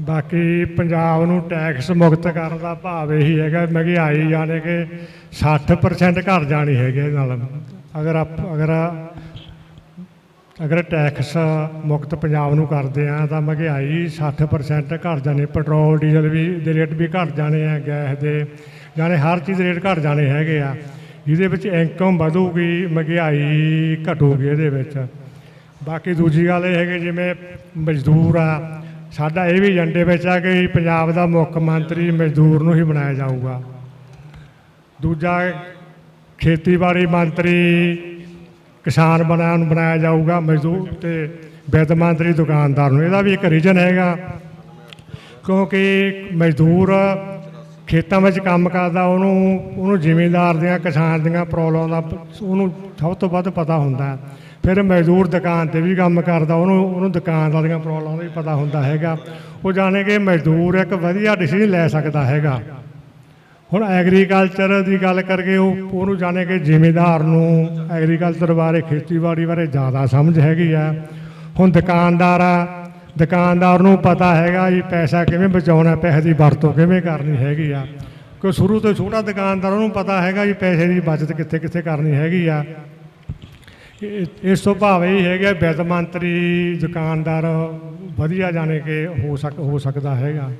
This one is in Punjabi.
ਬਾਕੀ ਪੰਜਾਬ ਨੂੰ ਟੈਕਸ ਮੁਕਤ ਕਰਨ ਦਾ ਭਾਵ ਇਹੀ ਹੈਗਾ ਮਹਿੰਗਾਈ ਯਾਨੀ ਕਿ 60% ਘਟ ਜਾਣੀ ਹੈਗੀ ਇਹਦੇ ਨਾਲ। ਅਗਰ ਆਪ- ਅਗਰ ਅਗਰ ਟੈਕਸ ਮੁਕਤ ਪੰਜਾਬ ਨੂੰ ਕਰਦੇ ਆ, ਤਾਂ ਮਹਿੰਗਾਈ 60% ਘਟ ਜਾਣੀ, ਪੈਟਰੋਲ, ਡੀਜ਼ਲ ਵੀ ਦੇ ਰੇਟ ਵੀ ਘਟ ਜਾਣੇ ਆ, ਗੈਸ ਦੇ, ਜਾਣੇ ਹਰ ਚੀਜ਼ ਦੇ ਰੇਟ ਘਟ ਜਾਣੇ ਹੈਗੇ ਆ। ਜਿਹਦੇ ਵਿੱਚ ਇਨਕਮ ਵਧੂਗੀ ਮਹਿੰਗਾਈ ਘਟੂਗੀ ਇਹਦੇ ਵਿੱਚ। ਬਾਕੀ ਦੂਜੀ ਗੱਲ ਇਹ ਹੈ ਕਿ ਜਿਵੇਂ ਮਜ਼ਦੂਰ ਆ ਸਾਡਾ ਇਹ ਵੀ ਏਜੰਡੇ ਵਿੱਚ ਆ ਕਿ ਪੰਜਾਬ ਦਾ ਮੁੱਖ ਮੰਤਰੀ ਮਜ਼ਦੂਰ ਨੂੰ ਹੀ ਬਣਾਇਆ ਜਾਊਗਾ। ਦੂਜਾ, ਖੇਤੀਬਾੜੀ ਮੰਤਰੀ ਕਿਸਾਨ ਬਣਾਇਆ ਨੂੰ ਬਣਾਇਆ ਜਾਊਗਾ ਮਜ਼ਦੂਰ ਤੇ ਵਿੱਤ ਮੰਤਰੀ ਦੁਕਾਨਦਾਰ ਨੂੰ। ਇਹਦਾ ਵੀ ਇੱਕ ਰੀਜਨ ਹੈਗਾ, ਕਿਉਂਕਿ ਮਜ਼ਦੂਰ ਖੇਤਾਂ ਵਿੱਚ ਕੰਮ ਕਰਦਾ, ਉਹਨੂੰ ਉਹਨੂੰ ਜ਼ਿਮੀਂਦਾਰ ਦੀਆਂ, ਕਿਸਾਨ ਦੀਆਂ ਪ੍ਰੋਬਲਮ ਦਾ ਉਹਨੂੰ ਸਭ ਤੋਂ ਵੱਧ ਪਤਾ ਹੁੰਦਾ ਫਿਰ ਮਜ਼ਦੂਰ ਦੁਕਾਨ ਤੇ ਵੀ ਕੰਮ ਕਰਦਾ, ਉਹਨੂੰ ਉਹਨੂੰ ਦੁਕਾਨਦਾਰ ਦੀਆਂ ਪ੍ਰੋਬਲਮ ਦਾ ਵੀ ਪਤਾ ਹੁੰਦਾ ਹੈਗਾ। ਉਹ ਜਾਣੇ ਕਿ ਮਜ਼ਦੂਰ ਇੱਕ ਵਧੀਆ ਡਿਸੀਜਨ ਲੈ ਸਕਦਾ ਹੈਗਾ। ਹੁਣ ਐਗਰੀਕਲਚਰ ਦੀ ਗੱਲ ਕਰਕੇ ਉਹ, ਉਹਨੂੰ ਜਾਣੇ ਕਿ ਜ਼ਿਮੀਂਦਾਰ ਨੂੰ ਐਗਰੀਕਲਚਰ ਬਾਰੇ, ਖੇਤੀਬਾੜੀ ਬਾਰੇ ਜ਼ਿਆਦਾ ਸਮਝ ਹੈਗੀ ਆ ਹੁਣ ਦੁਕਾਨਦਾਰ ਆ ਦੁਕਾਨਦਾਰ ਨੂੰ ਪਤਾ ਹੈਗਾ ਜੀ ਪੈਸਾ ਕਿਵੇਂ ਬਚਾਉਣਾ, ਪੈਸੇ ਦੀ ਵਰਤੋਂ ਕਿਵੇਂ ਕਰਨੀ ਹੈਗੀ ਆ। ਕਿਉਂ ਸ਼ੁਰੂ ਤੋਂ ਛੋਟਾ ਦੁਕਾਨਦਾਰ ਨੂੰ ਪਤਾ ਹੈਗਾ ਜੀ ਪੈਸੇ ਦੀ ਬਚਤ ਕਿੱਥੇ ਕਿੱਥੇ ਕਰਨੀ ਹੈਗੀ ਆ। ਇਸ ਤੋਂ ਭਾਵ ਇਹ ਹੈਗਾ ਵਿੱਤ ਮੰਤਰੀ, ਦੁਕਾਨਦਾਰ ਵਧੀਆ ਜਾਣੇ ਕਿ ਹੋ ਸਕ ਹੋ ਸਕਦਾ ਹੈਗਾ।